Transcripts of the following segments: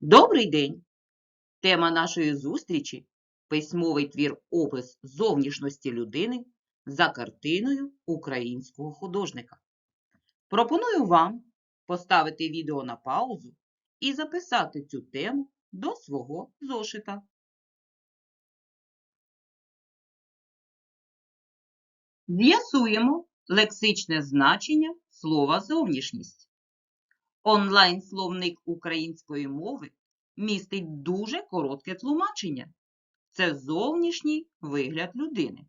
Добрий день! Тема нашої зустрічі письмовий твір опис зовнішності людини за картиною українського художника. Пропоную вам поставити відео на паузу і записати цю тему до свого зошита. З'ясуємо лексичне значення слова зовнішність. Онлайн-словник української мови містить дуже коротке тлумачення. Це зовнішній вигляд людини.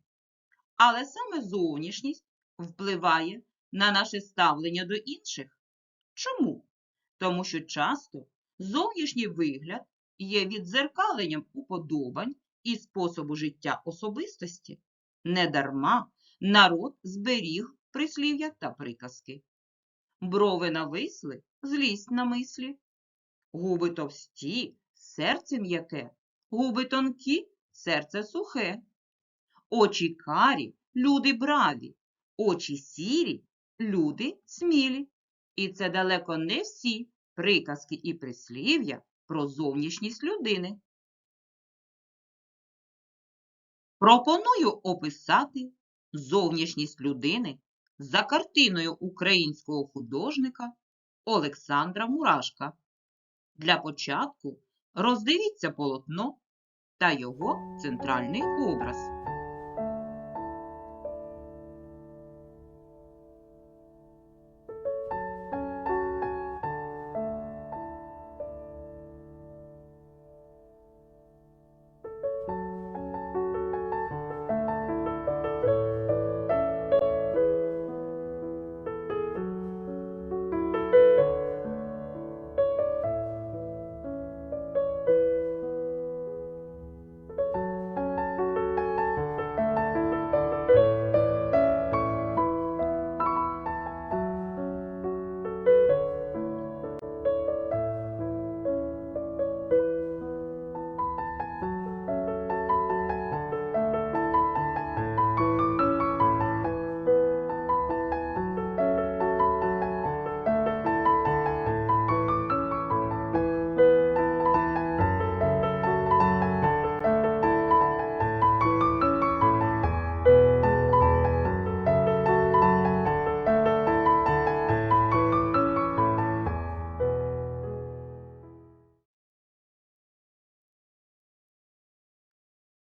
Але саме зовнішність впливає на наше ставлення до інших. Чому? Тому що часто зовнішній вигляд є віддзеркаленням уподобань і способу життя особистості. Недарма народ зберіг прислів'я та приказки. Брови нависли, злість на мислі. Губи товсті, серце м'яке, губи тонкі, серце сухе. Очі карі, люди браві, очі сірі, люди смілі. І це далеко не всі приказки і прислів'я про зовнішність людини. Пропоную описати зовнішність людини за картиною українського художника Олександра Мурашка. Для початку роздивіться полотно та його центральний образ.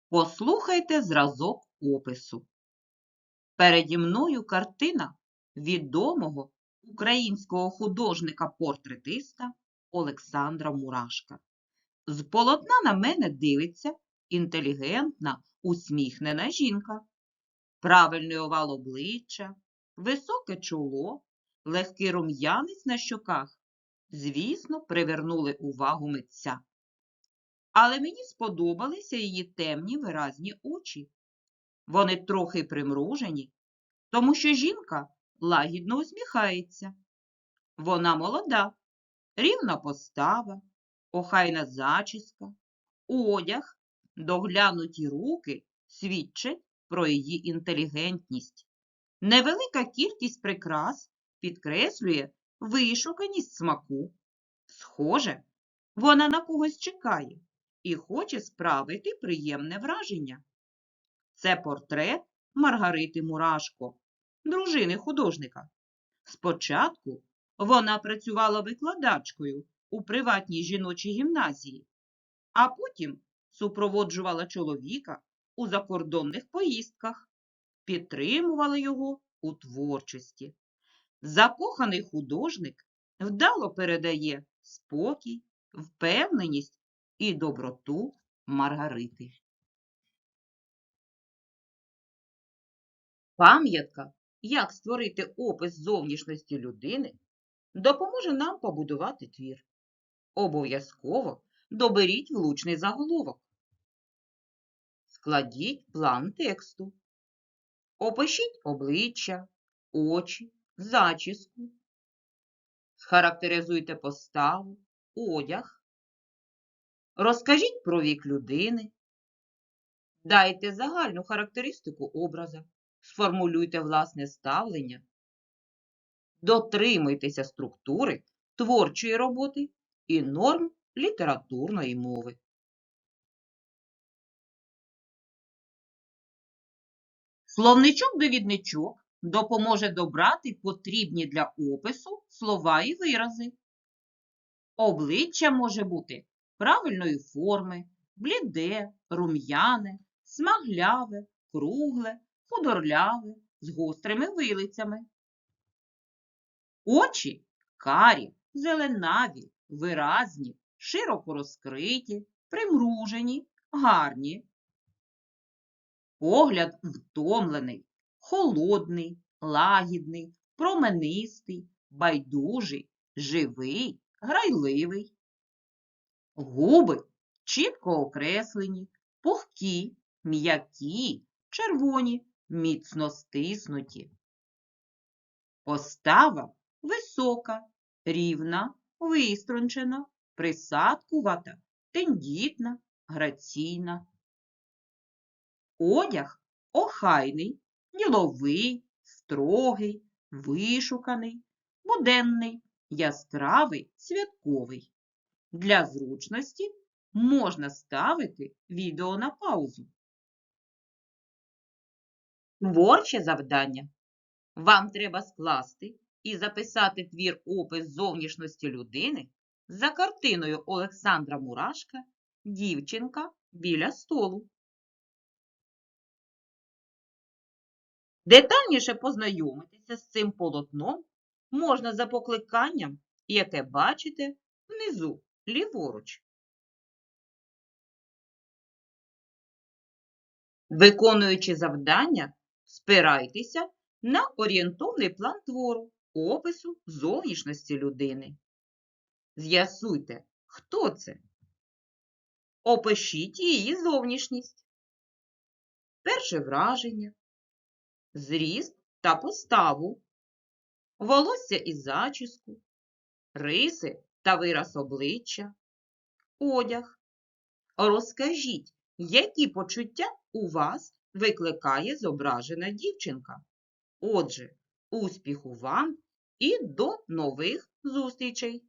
Послухайте зразок опису. Переді мною картина відомого українського художника-портретиста Олександра Мурашка. З полотна на мене дивиться інтелігентна, усміхнена жінка. Правильний овал обличчя, високе чоло, легкий рум'янець на щоках, звісно, привернули увагу митця але мені сподобалися її темні виразні очі. Вони трохи примружені, тому що жінка лагідно усміхається. Вона молода, рівна постава, охайна зачіска, одяг, доглянуті руки свідчать про її інтелігентність. Невелика кількість прикрас підкреслює вишуканість смаку. Схоже, вона на когось чекає і хоче справити приємне враження. Це портрет Маргарити Мурашко, дружини художника. Спочатку вона працювала викладачкою у приватній жіночій гімназії, а потім супроводжувала чоловіка у закордонних поїздках, підтримувала його у творчості. Закоханий художник вдало передає спокій, впевненість і доброту Маргарити. Пам'ятка, як створити опис зовнішності людини, допоможе нам побудувати твір. Обов'язково доберіть влучний заголовок. Складіть план тексту. Опишіть обличчя, очі, зачіску. Схарактеризуйте поставу, одяг, Розкажіть про вік людини. Дайте загальну характеристику образа. Сформулюйте власне ставлення. Дотримуйтеся структури творчої роботи і норм літературної мови. Словничок-довідничок допоможе добрати потрібні для опису слова і вирази. Обличчя може бути правильної форми, бліде, рум'яне, смагляве, кругле, худорляве, з гострими вилицями. Очі карі, зеленаві, виразні, широко розкриті, примружені, гарні. Погляд втомлений, холодний, лагідний, променистий, байдужий, живий, грайливий. Губи чітко окреслені, пухкі, м'які, червоні, міцно стиснуті. Постава висока, рівна, виструнчена, присадкувата, тендітна, граційна. Одяг охайний, діловий, строгий, вишуканий, буденний, яскравий, святковий. Для зручності можна ставити відео на паузу. Творче завдання. Вам треба скласти і записати твір опис зовнішності людини за картиною Олександра Мурашка «Дівчинка біля столу». Детальніше познайомитися з цим полотном можна за покликанням, яке бачите внизу ліворуч. Виконуючи завдання, спирайтеся на орієнтовний план твору, опису зовнішності людини. З'ясуйте, хто це. Опишіть її зовнішність. Перше враження, зріст та поставу, волосся і зачіску, риси та вираз обличчя, одяг. Розкажіть, які почуття у вас викликає зображена дівчинка. Отже, успіху вам і до нових зустрічей!